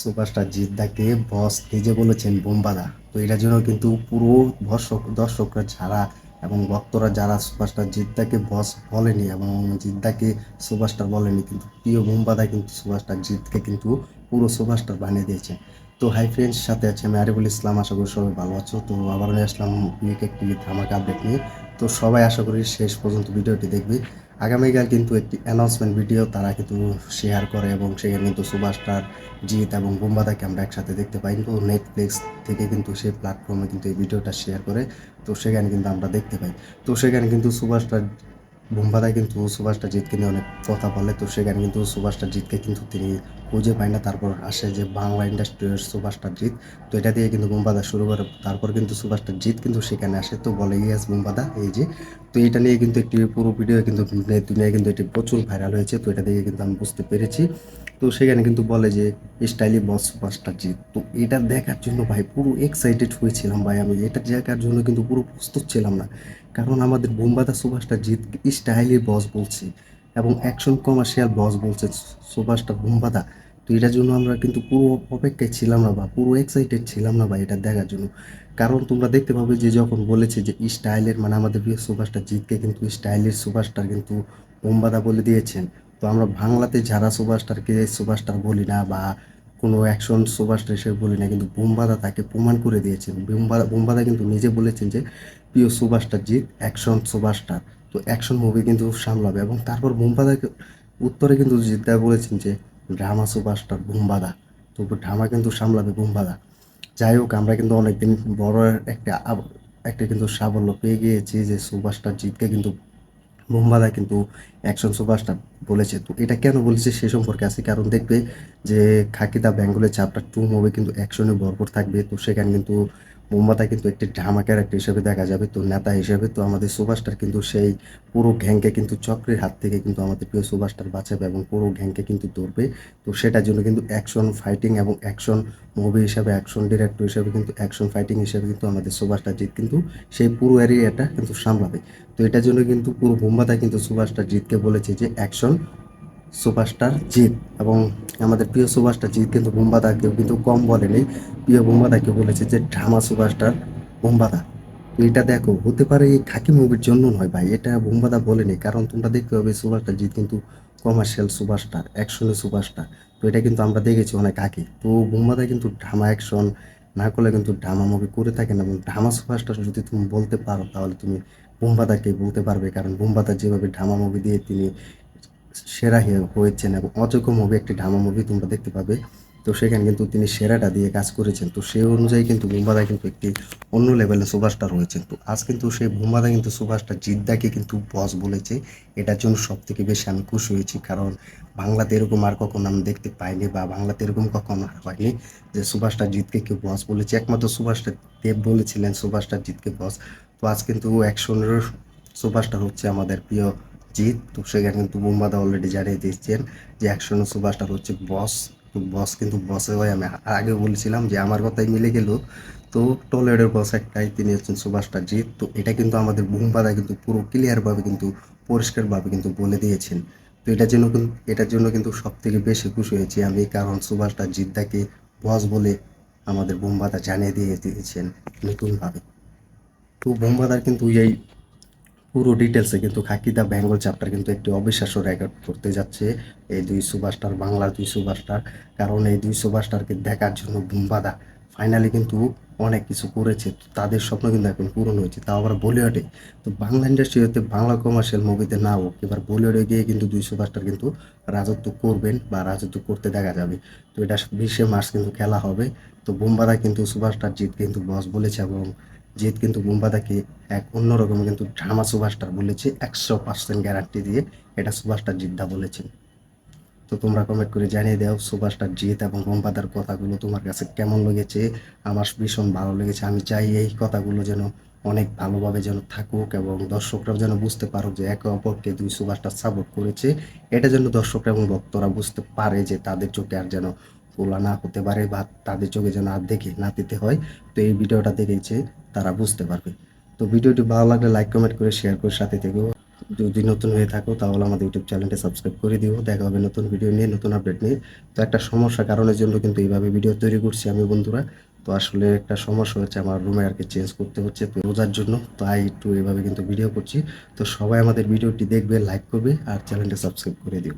Superstar জিদ্দাকে বস নিজে বলেছেন, বোমবাদা। তো এটার জন্য কিন্তু পুরো দর্শক দর্শকরা যারা এবং ভক্তরা যারা সুপারস্টার জিদ্দাকে বস বলেনি এবং জিদ্দাকে সুপারস্টার বলেনি, কিন্তু প্রিয় বোমবাদা কিন্তু সুপারস্টার জিতকে কিন্তু পুরো সুপারস্টার বানিয়ে দিয়েছে। তো হাই ফ্রেন্ডস, সাথে আছে আমি আরিফুল ইসলাম। আশা করি সবাই ভালো আছো। তো আবার নিয়ে আসলাম একটি ধামাকা আপডেট নিয়ে। তো সবাই আশা করি শেষ পর্যন্ত ভিডিওটি দেখবে। আগামীকাল কিন্তু একটি অ্যানাউন্সমেন্ট ভিডিও তারা কিন্তু শেয়ার করে এবং সেখানে কিন্তু সুভাষটার জিৎ এবং বোম্বাদাকে আমরা একসাথে দেখতে পাই। তো নেটফ্লিক্স থেকে কিন্তু সেই প্ল্যাটফর্মে কিন্তু এই ভিডিওটা শেয়ার করে, তো সেখানে কিন্তু আমরা দেখতে পাই। তো সেখানে কিন্তু সুভাষটার বোম্বাদা কিন্তু সুভাষটা জিতকে নিয়ে অনেক কথা বলে, তো সেখানে কিন্তু সুভাষটা জিতকে কিন্তু তিনি খুঁজে পায় না। তারপর আসে যে বাংলা ইন্ডাস্ট্রির সুভাষটা জিত তো এটা দিয়ে কিন্তু বোম্বাদা শুরু করে, তারপর কিন্তু সুভাষটা জিত কিন্তু সেখানে আসে। তো বলে, ইয়াস বোম্বাদা এই যে। তো এটা নিয়ে কিন্তু একটি পুরো ভিডিও কিন্তু দুনিয়ায় কিন্তু এটি প্রচুর ভাইরাল হয়েছে, তো এটা দেখে কিন্তু আমি বুঝতে পেরেছি। তো সেখানে কিন্তু বলে যে, স্টাইলি বস সুপারস্টার জিত তো এটা দেখার জন্য ভাই পুরো এক্সাইটেড হয়েছিলাম ভাই আমি। এটা দেখার জন্য কিন্তু পুরো প্রস্তুত ছিলাম না। কারণ আমাদের বোম্বাদা সুভাষটা জিত স্টাইলি বস বলছে এবং অ্যাকশন কমার্শিয়াল বস বলছে সুভাষটা বোম্বাদা। তো এটার জন্য আমরা কিন্তু পুরো অপেক্ষায় ছিলাম না বা পুরো এক্সাইটেড ছিলাম না বা এটা দেখার জন্য। কারণ তোমরা দেখতে পাবে যে যখন বলেছে যে স্টাইলের মানে আমাদের প্রিয় সুভাষটা জিতকে কিন্তু স্টাইলের সুভাষটার কিন্তু বোম্বাদা বলে দিয়েছেন। তো আমরা বাংলাতে যারা সুভাষটারকে সুভাষটার বলি না বা কোনো অ্যাকশন সুভাষটার হিসেবে বলি না কিন্তু বোম্বাদা তাকে প্রমাণ করে দিয়েছেন। বোম্বাদা বোম্বাদা কিন্তু নিজে বলেছেন যে প্রিয় সুভাষটার জিত অ্যাকশন সুভাষটার তো অ্যাকশন মুভি কিন্তু সামলাবে এবং তারপর বোম্বাদাকে উত্তরে কিন্তু জিদ্দা বলেছেন যে ড্রামা সুপারস্টার বুম্বাদা তো ড্রামা কিন্তু সামলাবে বুম্বাদা যাই হোক, আমরা কিন্তু অনেকদিন বড় একটা একটা কিন্তু সাফল্য পেয়ে গিয়েছি যে সুপারস্টার জিতকে কিন্তু বুম্বাদা কিন্তু অ্যাকশন সুপারস্টার বলেছে। তো এটা কেন বলেছে সে সম্পর্কে আছে কারণ দেখবে যে খাকিদা বেঙ্গলের চ্যাপ্টার টু মুভি কিন্তু অ্যাকশনে ভরপুর থাকবে। তো সেখানে কিন্তু বোম্বাদা কিন্তু একটি ড্রামা ক্যারেক্টার হিসেবে দেখা যাবে, তো নেতা হিসেবে, তো আমাদের সুপারস্টার কিন্তু সেই পুরো গ্যাংকে কিন্তু চক্রের হাত থেকে কিন্তু আমাদের প্রিয় সুপারস্টার বাঁচাবে এবং পুরো গ্যাংকে কিন্তু ধরবে। তো সেটার জন্য কিন্তু অ্যাকশন ফাইটিং এবং অ্যাকশন মুভি হিসাবে অ্যাকশন ডিরেক্টর হিসাবে কিন্তু অ্যাকশন ফাইটিং হিসাবে কিন্তু আমাদের সুপারস্টার জিত কিন্তু সেই পুরো এরিয়াটা কিন্তু সামলাবে। তো এটার জন্য কিন্তু পুরো বোম্বাদা কিন্তু সুপারস্টার জিতকে বলেছে যে অ্যাকশন সুপারস্টার জিত এবং আমাদের প্রিয় জিত কিন্তু বোম্বাদাকেও কিন্তু কম বলেনি। প্রিয় বোম্বাদাকে বলেছে যে ড্রামা সুভাষটার বোম্বাদা। এটা দেখো, হতে পারে এই খাকি মুভির জন্য নয় ভাই, এটা বোম্বাদা বলেনি। কারণ তোমরা দেখতে হবে জিত কিন্তু কমার্শিয়াল সুপারস্টার অ্যাকশনের সুপারস্টার তো এটা কিন্তু আমরা দেখেছি অনেক আগে। তো বোম্বাদা কিন্তু ড্রামা অ্যাকশন না করলে কিন্তু ড্রামা মুভি করে থাকেন এবং ড্রামা সুপারস্টার যদি তুমি বলতে পারো, তাহলে তুমি বোম্বাদাকে বলতে পারবে। কারণ বোম্বাদা যেভাবে ড্রামা মুভি দিয়ে তিনি সেরা হয়ে- হয়েছেন এবং অযোগ্য মুভি একটি ড্রামা মুভি তোমরা দেখতে পাবে। তো সেখানে কিন্তু তিনি সেরাটা দিয়ে কাজ করেছেন। তো সেই অনুযায়ী কিন্তু বুম্বাদা কিন্তু একটি অন্য লেভেলের সুপারস্টার হয়েছেন। তো আজ কিন্তু সেই বুম্বাদা কিন্তু সুপারস্টার জিদ্দাকে কিন্তু বস বলেছে। এটার জন্য সব থেকে বেশি আমি খুশি হয়েছি। কারণ বাংলাতে এরকম আর কখনো আমি দেখতে পাইনি বা বাংলাতে এরকম কখনো আর হয়নি যে সুপারস্টার জিতকে কেউ বস বলেছে। একমাত্র সুপারস্টার দেব বলেছিলেন সুপারস্টার জিতকে বস তো আজ কিন্তু অ্যাকশনের সুপারস্টার হচ্ছে আমাদের প্রিয় জিত তো সেখানে কিন্তু বুম্বাদা অলরেডি জানিয়ে দিয়েছেন যে অ্যাকশন সুপারস্টার হচ্ছে বস। তো বস কিন্তু বসে হয় আমি আগে বলেছিলাম যে আমার কথাই মিলে গেল। তো টলেডের বস একটাই, তিনি হচ্ছেন সুপারস্টার জিত তো এটা কিন্তু আমাদের বুম্বাদা কিন্তু পুরো ক্লিয়ারভাবে কিন্তু, পরিষ্কারভাবে কিন্তু বলে দিয়েছেন। তো এটার জন্য কিন্তু, এটার জন্য কিন্তু সব থেকে বেশি খুশি হয়েছি আমি, কারণ সুপারস্টার জিদ্দাকে বস বলে আমাদের বুম্বাদা জানিয়ে দিয়ে দিয়েছেন নতুনভাবে। তো বুম্বাদার কিন্তু এই পুরো ডিটেলসে কিন্তু খাকিদা বেঙ্গল চ্যাপ্টার কিন্তু একটি অবিশ্বাস্য রেকর্ড করতে যাচ্ছে। এই দুই সুপারস্টার বাংলার দুই সুপারস্টার কারণ এই দুই সুপারস্টারকে দেখার জন্য বুম্বাদা ফাইনালি কিন্তু অনেক কিছু করেছে। তাদের স্বপ্ন কিন্তু এখন পূরণ হয়েছে। তাও আবার বলিউডে। তো বাংলা ইন্ডাস্ট্রি হতে বাংলা কমার্শিয়াল মুভিতে না হোক, এবার বলিউডে গিয়ে কিন্তু দুই সুপারস্টার কিন্তু রাজত্ব করবেন বা রাজত্ব করতে দেখা যাবে। তো এটা বিশে মার্চ কিন্তু খেলা হবে। তো বুম্বাদা কিন্তু সুপারস্টার জিত কিন্তু বস বলেছে এবং জিৎ কিন্তু বুম্বাদাকে এক অন্যরকম কিন্তু ড্রামা সুপারস্টার বলেছে, একশো পার্সেন্ট গ্যারান্টি দিয়ে এটা সুপারস্টার জিদ্দা বলেছেন। তো তোমরা কমেন্ট করে জানিয়ে দাও সুপারস্টার জিৎ এবং বুম্বাদার কথাগুলো তোমার কাছে কেমন লেগেছে? আমার ভীষণ ভালো লেগেছে। আমি চাই এই কথাগুলো যেন অনেক ভালোভাবে যেন থাকুক এবং দর্শকরাও যেন বুঝতে পারুক যে একে অপরকে দুই সুপারস্টার সাপোর্ট করেছে। এটা যেন দর্শকরা এবং ভক্তরা বুঝতে পারে যে তাদের চোখে আর যেন গোলা না হতে পারে বা তাদের চোখে যেন আর দেখে না দিতে হয়, তো এই ভিডিওটা দেখেছে তারা বুঝতে পারবে। তো ভিডিওটি ভালো লাগলে লাইক কমেন্ট করে শেয়ার করে সাথে থেকেও। যদি নতুন হয়ে থাকো তাহলে আমাদের ইউটিউব চ্যানেলটা সাবস্ক্রাইব করে দিও। দেখা হবে নতুন ভিডিও নিয়ে, নতুন আপডেট নিয়ে। তো একটা সমস্যা কারণের জন্য কিন্তু এইভাবে ভিডিও তৈরি করছি আমি বন্ধুরা। তো আসলে একটা সমস্যা হচ্ছে আমার রুমে আর কি চেঞ্জ করতে হচ্ছে তো রোজার জন্য। তাই একটু এভাবে কিন্তু ভিডিও করছি। তো সবাই আমাদের ভিডিওটি দেখবে লাইক করবে আর চ্যানেলটা সাবস্ক্রাইব করে দিও।